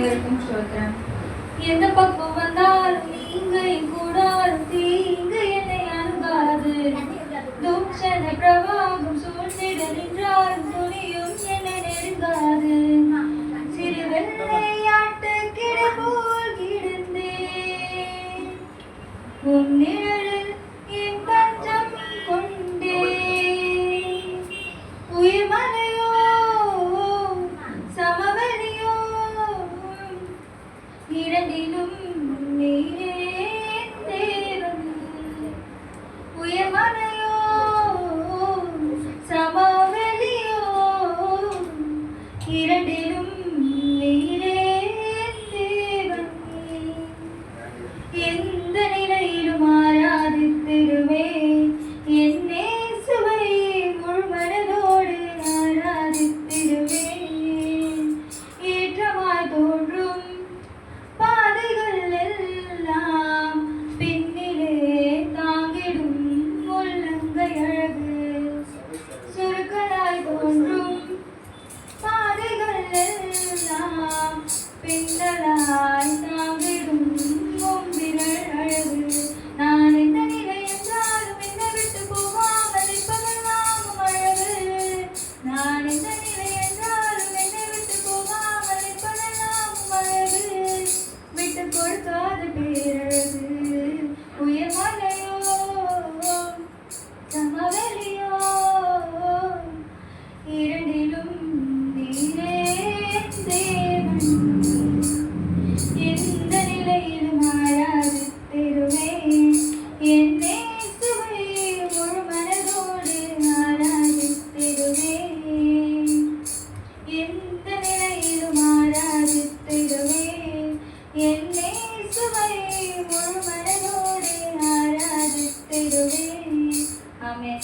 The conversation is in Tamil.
அனைவருக்கும் சொல்கிறேன் எந்த பக்கம் வந்தாலும் நீங்கள் கூடாலும் இங்க என்னை அணுகாது துச்சன பிரவாகம் சூழ்ந்திட நின்றாலும் துணியும் என்னை நெருங்காது. சிறு வெள்ளையாட்டு கிடபோல் கிடந்தேன். உன்னிட இரண்டினும் முன்னேறே. കാലമെല്ലാം പിന്നലായി എന്നെ മുഴുവനോടെ ആരാധിച്ചിരുവേ അമേ